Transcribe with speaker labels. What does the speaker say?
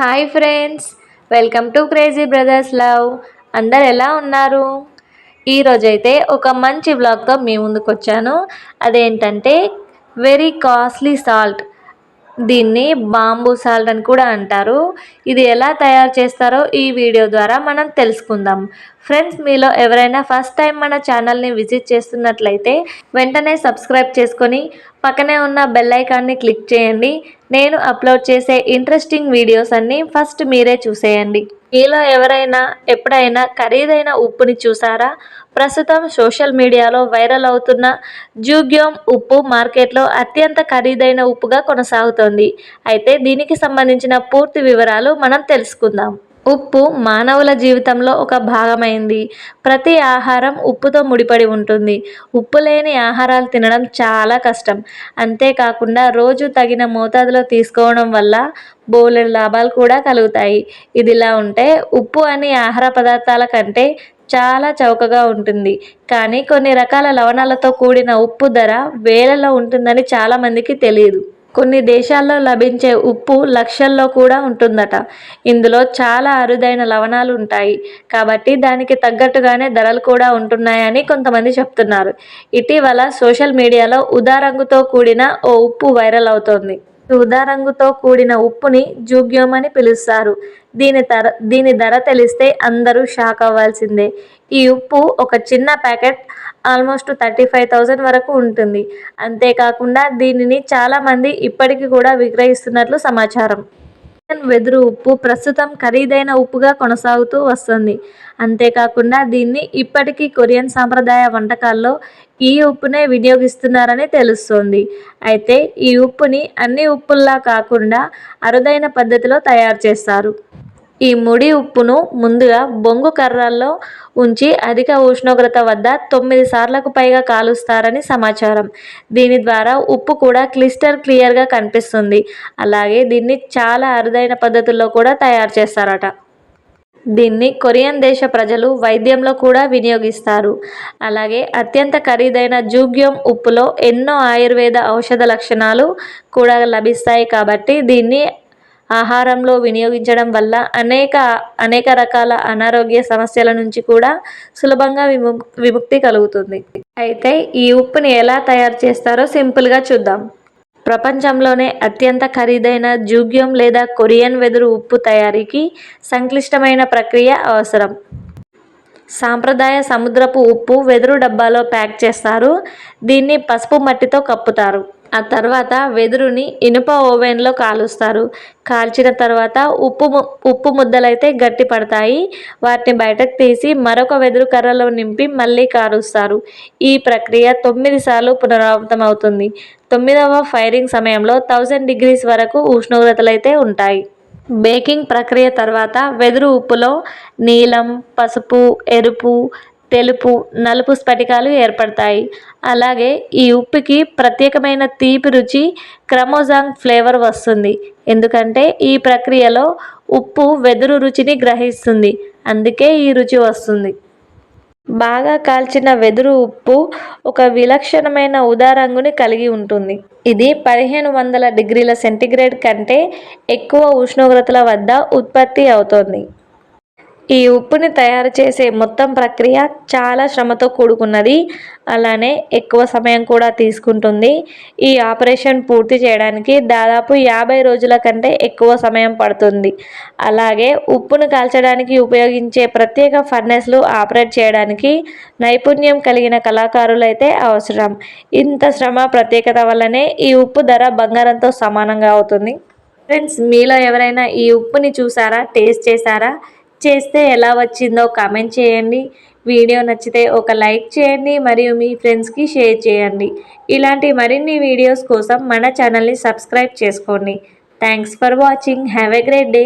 Speaker 1: Hi friends welcome to crazy brothers love. అందరు ఎలా ఉన్నారు? ఈరోజైతే ఒక మంచి బ్లాగ్తో మీ ముందుకు వచ్చాను అదేంటంటే వెరీ కాస్ట్లీ సాల్ట్. దీన్ని బాంబూ సాల్ట్ అని కూడా అంటారు. ఇది ఎలా తయారు చేస్తారో ఈ వీడియో ద్వారా మనం తెలుసుకుందాం. ఫ్రెండ్స్ మీలో ఎవరైనా ఫస్ట్ టైం మన ఛానల్ని విజిట్ చేస్తున్నట్లయితే వెంటనే సబ్స్క్రైబ్ చేసుకొని పక్కనే ఉన్న బెల్ ఐకాన్ని క్లిక్ చేయండి. నేను అప్లోడ్ చేసే ఇంట్రెస్టింగ్ వీడియోస్ అన్నీ ఫస్ట్ మీరే చూసేయండి. మీలో ఎవరైనా ఎప్పుడైనా ఖరీదైన ఉప్పుని చూసారా? ప్రస్తుతం సోషల్ మీడియాలో వైరల్ అవుతున్న జూగ్యోమ్ ఉప్పు మార్కెట్లో అత్యంత ఖరీదైన ఉప్పుగా కొనసాగుతోంది. అయితే దీనికి సంబంధించిన పూర్తి వివరాలు మనం తెలుసుకుందాం. ఉప్పు మానవుల జీవితంలో ఒక భాగమైంది. ప్రతి ఆహారం ఉప్పుతో ముడిపడి ఉంటుంది. ఉప్పు లేని ఆహారాలు తినడం చాలా కష్టం. అంతేకాకుండా రోజు తగిన మోతాదులో తీసుకోవడం వల్ల బోలెడు లాభాలు కూడా కలుగుతాయి. ఇదిలా ఉంటే ఉప్పు అని ఆహార పదార్థాల కంటే చాలా చౌకగా ఉంటుంది. కానీ కొన్ని రకాల లవణాలతో కూడిన ఉప్పు ధర వేలలో ఉంటుందని చాలామందికి తెలియదు. కొన్ని దేశాల్లో లభించే ఉప్పు లక్షల్లో కూడా ఉంటుందట. ఇందులో చాలా అరుదైన లవణాలు ఉంటాయి. కాబట్టి దానికి తగ్గట్టుగానే ధరలు కూడా ఉంటున్నాయని కొంతమంది చెప్తున్నారు. ఇటీవల సోషల్ మీడియాలో ఉదారంగుతో కూడిన ఓ ఉప్పు వైరల్ అవుతోంది. ఉదారంగుతో కూడిన ఉప్పుని జూగ్యోమ్ అని పిలుస్తారు. దీని ధర దీని ధర తెలిస్తే అందరూ షాక్ అవ్వాల్సిందే. ఈ ఉప్పు ఒక చిన్న packet almost thirty five thousand వరకు ఉంటుంది. అంతేకాకుండా దీనిని చాలామంది ఇప్పటికీ కూడా విక్రయిస్తున్నట్లు సమాచారం. వెదురు ఉప్పు ప్రస్తుతం ఖరీదైన ఉప్పుగా కొనసాగుతూ వస్తుంది. అంతేకాకుండా దీన్ని ఇప్పటికీ కొరియన్ సాంప్రదాయ వంటకాల్లో ఈ ఉప్పునే వినియోగిస్తున్నారని తెలుస్తోంది. అయితే ఈ ఉప్పుని అన్ని ఉప్పుల్లా కాకుండా అరుదైన పద్ధతిలో తయారు చేస్తారు. ఈ ముడి ఉప్పును ముందుగా బొంగు కర్రల్లో ఉంచి అధిక ఉష్ణోగ్రత వద్ద తొమ్మిది సార్లకు పైగా కాలుస్తారని సమాచారం. దీని ద్వారా ఉప్పు కూడా క్లిస్టర్ క్లియర్గా కనిపిస్తుంది. అలాగే దీన్ని చాలా అరుదైన పద్ధతుల్లో కూడా తయారు చేస్తారట. దీన్ని కొరియన్ దేశ ప్రజలు వైద్యంలో కూడా వినియోగిస్తారు. అలాగే అత్యంత ఖరీదైన జూగ్యం ఉప్పులో ఎన్నో ఆయుర్వేద ఔషధ లక్షణాలు కూడా లభిస్తాయి కాబట్టి దీన్ని ఆహారంలో వినియోగించడం వల్ల అనేక అనేక రకాల అనారోగ్య సమస్యల నుంచి కూడా సులభంగా విము విముక్తి కలుగుతుంది. అయితే ఈ ఉప్పుని ఎలా తయారు చేస్తారో సింపుల్గా చూద్దాం. ప్రపంచంలోనే అత్యంత ఖరీదైన జూగ్యం లేదా కొరియన్ వెదురు ఉప్పు తయారీకి సంక్లిష్టమైన ప్రక్రియ అవసరం. సాంప్రదాయ సముద్రపు ఉప్పు వెదురు డబ్బాలో ప్యాక్ చేస్తారు. దీన్ని పసుపు మట్టితో కప్పుతారు. ఆ తర్వాత వెదురుని ఇనుప ఓవెన్లో కాలుస్తారు. కాల్చిన తర్వాత ఉప్పు ఉప్పు ముద్దలైతే గట్టి పడతాయి. వాటిని బయటకు తీసి మరొక వెదురు కర్రలో నింపి మళ్ళీ కాలుస్తారు. ఈ ప్రక్రియ తొమ్మిది సార్లు పునరావృతం అవుతుంది. తొమ్మిదవ ఫైరింగ్ సమయంలో థౌజండ్ డిగ్రీస్ వరకు ఉష్ణోగ్రతలు అయితే ఉంటాయి. బేకింగ్ ప్రక్రియ తర్వాత వెదురు ఉప్పులో నీలం పసుపు ఎరుపు తెలుపు నలుపు స్ఫటికాలు ఏర్పడతాయి. అలాగే ఈ ఉప్పుకి ప్రత్యేకమైన తీపి రుచి క్రమోజాంగ్ ఫ్లేవర్ వస్తుంది. ఎందుకంటే ఈ ప్రక్రియలో ఉప్పు వెదురు రుచిని గ్రహిస్తుంది. అందుకే ఈ రుచి వస్తుంది. బాగా కాల్చిన వెదురు ఉప్పు ఒక విలక్షణమైన ఉదారంగుని కలిగి ఉంటుంది. ఇది పదిహేను వందల డిగ్రీల సెంటీగ్రేడ్ కంటే ఎక్కువ ఉష్ణోగ్రతల వద్ద ఉత్పత్తి అవుతోంది. ఈ ఉప్పుని తయారు చేసే మొత్తం ప్రక్రియ చాలా శ్రమతో కూడుకున్నది. అలానే ఎక్కువ సమయం కూడా తీసుకుంటుంది. ఈ ఆపరేషన్ పూర్తి చేయడానికి దాదాపు యాభై రోజుల కంటే ఎక్కువ సమయం పడుతుంది. అలాగే ఉప్పును కాల్చడానికి ఉపయోగించే ప్రత్యేక ఫర్నెస్లు ఆపరేట్ చేయడానికి నైపుణ్యం కలిగిన కళాకారులైతే అవసరం. ఇంత శ్రమ ప్రత్యేకత వల్లనే ఈ ఉప్పు ధర బంగారంతో సమానంగా అవుతుంది. ఫ్రెండ్స్ మీలో ఎవరైనా ఈ ఉప్పుని చూసారా? టేస్ట్ చేశారా? చేస్తే ఎలా వచ్చిందో కామెంట్ చేయండి. వీడియో నచ్చితే ఒక లైక్ చేయండి మరియు మీ ఫ్రెండ్స్కి షేర్ చేయండి. ఇలాంటి మరిన్ని వీడియోస్ కోసం మన ఛానల్ని సబ్స్క్రైబ్ చేసుకోండి. Thanks for watching have a great day